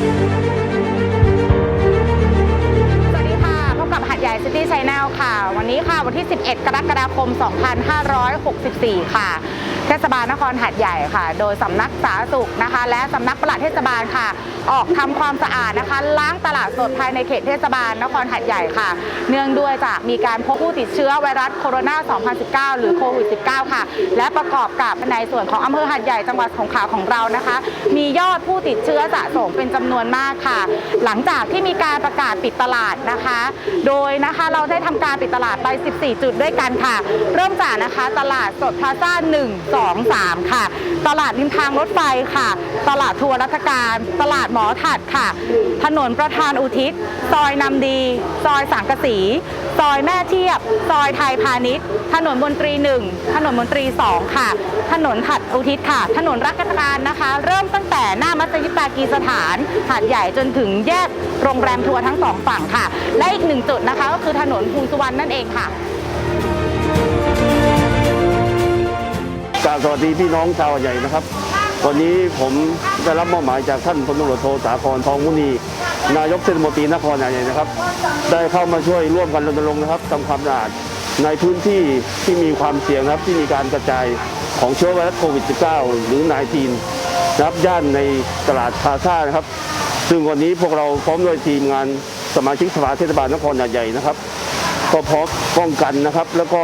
Thank you. ค่ะ วันนี้ค่ะวันที่ 11 กรกฎาคม 2564 ค่ะ เทศบาลนครหัดใหญ่ค่ะ โดยสำนักสาธารณสุขนะคะ และสำนักปลัดเทศบาลค่ะ ออกทำความสะอาดนะคะ ล้างตลาดสดภายในเขตเทศบาลนครหัดใหญ่ค่ะ เนื่องด้วยจากมีการพบผู้ติดเชื้อไวรัสโคโรนา 2019 หรือโควิด -19 ค่ะ และประกอบกับในส่วนของอำเภอหัดใหญ่จังหวัดสงขลาของเรานะคะ มียอดผู้ติดเชื้อสะสมเป็นจำนวนมากค่ะ หลังจากที่มีการประกาศปิดตลาดนะคะ โดยนะคะเราได้ทำการปิดตลาดไป 14 จุดด้วยกันค่ะ เริ่มจากนะคะตลาดสดพลาซ่า 1 2 3 ค่ะ ตลาดริมทางรถไฟค่ะ ตลาดทัวร์รัฐการ ตลาดหมอถัดค่ะ ถนนประธานอุทิศ ซอยนำดี ซอยสังกะสีซอยแม่เทียบ ซอยไทยพาณิชย์ ถนนมนตรี 1 ถนนมนตรี 2 ค่ะ ถนนถัดอุทิศค่ะ ถนนรักการนะคะ เริ่มตั้งแต่หน้า มัสยิดปากีสถานหาดใหญ่จนถึงแยกโรงแรมทัวร์ทั้งสองฝั่งค่ะ และอีกหนึ่งจุดนะคะก็คือถนนภูสุวรรณนั่นเองค่ะกราบสวัสดีพี่น้องชาวใหญ่นะครับวันนี้ผมได้รับมอบหมายจากท่านพลตำรวจโทสาครทองมุนี นายกเทศมนตรีนครใหญ่นะครับ ได้เข้ามาช่วยร่วมกันรณรงค์นะครับทำความสะอาดในพื้นที่ที่มีความเสี่ยงนะครับที่มีการกระจายของเชื้อไวรัสโควิด -19 หรือ -19 นะครับย่านในตลาดพาซ่านะครับ ซึ่งวันนี้พวกเราพร้อมด้วยทีมงานสมาชิกสภาเทศบาลนครหาดใหญ่นะครับ ก็พร้อมป้องกันนะครับ แล้วก็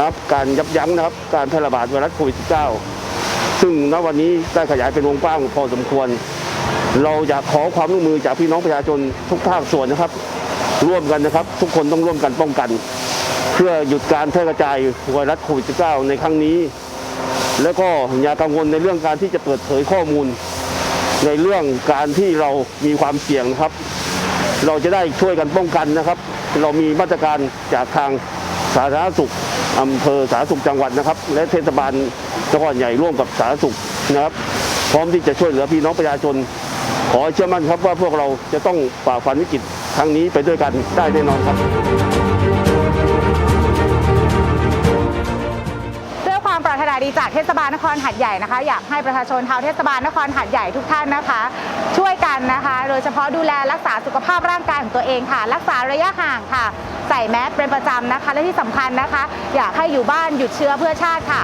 รับการยับยั้งนะครับ การแพร่ระบาดไวรัสโควิด -19 ซึ่งณวันนี้ได้ขยายเป็นวงกว้างพอสมควร เราอยากขอความร่วมมือจากพี่น้องประชาชนทุกภาคส่วนนะครับ ร่วมกันนะครับ ทุกคนต้องร่วมกันป้องกัน เพื่อหยุดการแพร่กระจายไวรัสโควิด -19 ในครั้งนี้ แล้วก็อย่ากังวลในเรื่องการที่จะเปิดเผยข้อมูล ในเรื่องการที่เรามีความเสี่ยงนะครับ เราจะได้ช่วยกันป้องกันนะครับ เรามีมาตรการจากทางสาธารณสุขอำเภอสาธารณสุขจังหวัดนะครับ และเทศบาลนครใหญ่ร่วมกับสาธารณสุขนะครับ พร้อมที่จะช่วยเหลือพี่น้องประชาชน ขอเชื่อมั่นครับว่าพวกเราจะต้องฝ่าฟันวิกฤตครั้งนี้ไปด้วยกันได้แน่นอนครับ ดีจากเทศบาลนครหัดใหญ่นะคะ อยากให้ประชาชนชาวเทศบาลนครหัดใหญ่ทุกท่านนะคะ ช่วยกันนะคะ โดยเฉพาะดูแลรักษาสุขภาพร่างกายของตัวเองค่ะ รักษาระยะห่างค่ะ ใส่แมสเป็นประจำนะคะ และที่สำคัญนะคะ อยากให้อยู่บ้านหยุดเชื้อเพื่อชาติค่ะ